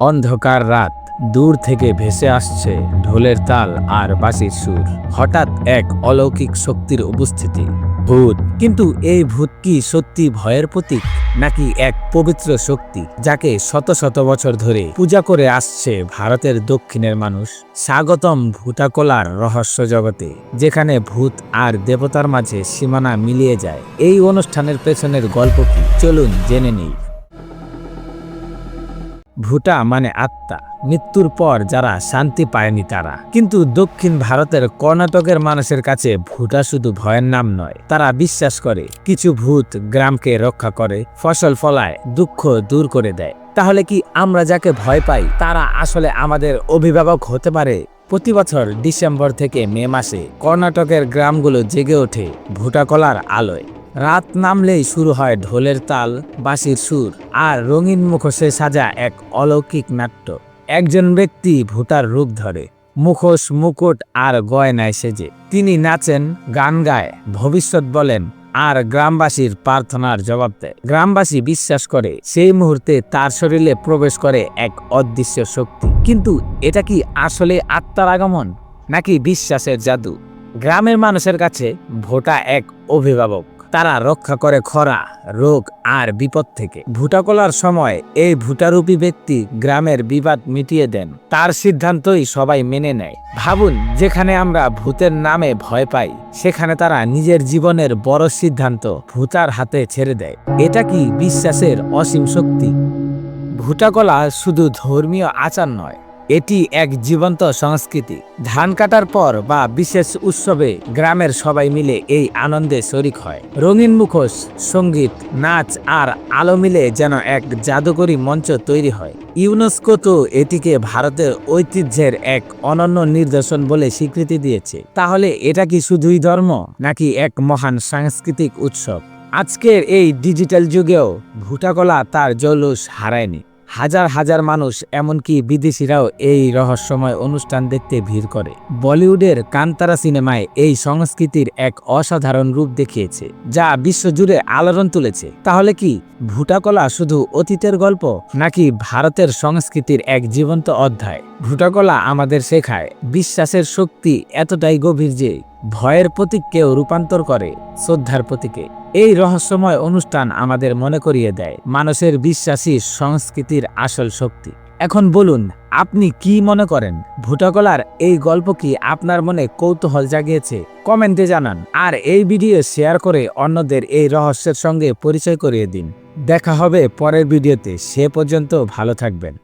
অন্ধকার রাত দূর থেকে ভেসে আসছে ঢোলের তাল আর বাঁশির সুর। হঠাৎ এক অলৌকিক শক্তির উপস্থিতি। ভূত। কিন্তু এই ভূত কি সত্যি ভয়ের প্রতীক, নাকি এক পবিত্র শক্তি, যাকে শত শত বছর ধরে পূজা করে আসছে ভারতের দক্ষিণের মানুষ? স্বাগতম ভূতাকলার রহস্য জগতে, যেখানে ভূত আর দেবতার মাঝে সীমানা মিলিয়ে যায়। এই অনুষ্ঠানের পেছনের গল্প কি? চলুন জেনে নিই। ভুটা মানে আত্মা। মৃত্যুর পর যারা শান্তি পায়নি তারা। কিন্তু দক্ষিণ ভারতের কর্ণাটকের মানুষের কাছে ভুটা শুধু ভয়ের নাম নয়, তারা বিশ্বাস করে, কিছু ভূত গ্রামকে রক্ষা করে, ফসল ফলায়, দুঃখ দূর করে দেয়। তাহলে কি আমরা যাকে ভয় পাই, তারা আসলে আমাদের অভিভাবক হতে পারে? প্রতি বছর ডিসেম্বর থেকে মে মাসে কর্ণাটকের গ্রামগুলো জেগে ওঠে ভুটাকলার আলোয়। রাত নামলেই শুরু হয় ঢোলের তাল, বাঁশির সুর আর রঙিন মুখোশে সাজা এক অলৌকিক নাট্য। একজন ব্যক্তি ভুটার রূপ ধরে, মুখোশ, মুকুট আর গয়নায় সেজে। তিনি নাচেন, গান গায়, ভবিষ্যৎ বলেন আর গ্রামবাসীর প্রার্থনার জবাব দেয়। গ্রামবাসী বিশ্বাস করে, সেই মুহূর্তে তার শরীরে প্রবেশ করে এক অদৃশ্য শক্তি। কিন্তু এটা কি আসলে আত্মার আগমন, নাকি বিশ্বাসের জাদু? গ্রামের মানুষের কাছে ভোটা এক অভিভাবক। তারা রক্ষা করে খরা, রোগ আর বিপদ থেকে। ভুটাকলার সময় এই ভুটারূপী ব্যক্তি গ্রামের বিবাদ মিটিয়ে দেন। তার সিদ্ধান্তই সবাই মেনে নেয়। ভাবুন, যেখানে আমরা ভূতের নামে ভয় পাই, সেখানে তারা নিজের জীবনের বড় সিদ্ধান্ত ভূতার হাতে ছেড়ে দেয়। এটা কি বিশ্বাসের অসীম শক্তি? ভুটাকলা শুধু ধর্মীয় আচার নয় এটি এক জীবন্ত সংস্কৃতি। ধান কাটার পর বা বিশেষ উৎসবে গ্রামের সবাই মিলে এই আনন্দে শরিক হয়। রঙিন মুখোশ, সংগীত, নাচ আর আলো মিলে যেন এক জাদুকরী মঞ্চ তৈরি হয়। ইউনেস্কো তো এটিকে ভারতের ঐতিহ্যের এক অনন্য নিদর্শন বলে স্বীকৃতি দিয়েছে। তাহলে এটা কি শুধুই ধর্ম, নাকি এক মহান সাংস্কৃতিক উৎসব? আজকের এই ডিজিটাল যুগেও ভুটাকলা তার জৌলুস হারায়নি। হাজার হাজার মানুষ, এমনকি বিদেশিরাও এই রহস্যময় অনুষ্ঠান দেখতে ভিড় করে। বলিউডের কান্তারা সিনেমায় এই সংস্কৃতির এক অসাধারণ রূপ দেখিয়েছে, যা বিশ্বজুড়ে আলোড়ন তুলেছে। তাহলে কি ভুটাকলা শুধু অতীতের গল্প, নাকি ভারতের সংস্কৃতির এক জীবন্ত অধ্যায়? ভুটাকলা আমাদের শেখায়, বিশ্বাসের শক্তি এতটাই গভীর যে ভয়ের প্রতীককেও রূপান্তর করে, শ্রদ্ধার প্রতীকে। এই রহস্যময় অনুষ্ঠান আমাদের মনে করিয়ে দেয় মানুষের বিশ্বাসী সংস্কৃতির আসল শক্তি। এখন বলুন, আপনি কি মনে করেন? ভুটাকলার এই গল্প কি আপনার মনে কৌতূহল জাগিয়েছে? কমেন্টে জানান, আর এই ভিডিও শেয়ার করে অন্যদের এই রহস্যের সঙ্গে পরিচয় করিয়ে দিন। দেখা হবে পরের ভিডিওতে, সে পর্যন্ত ভালো থাকবেন।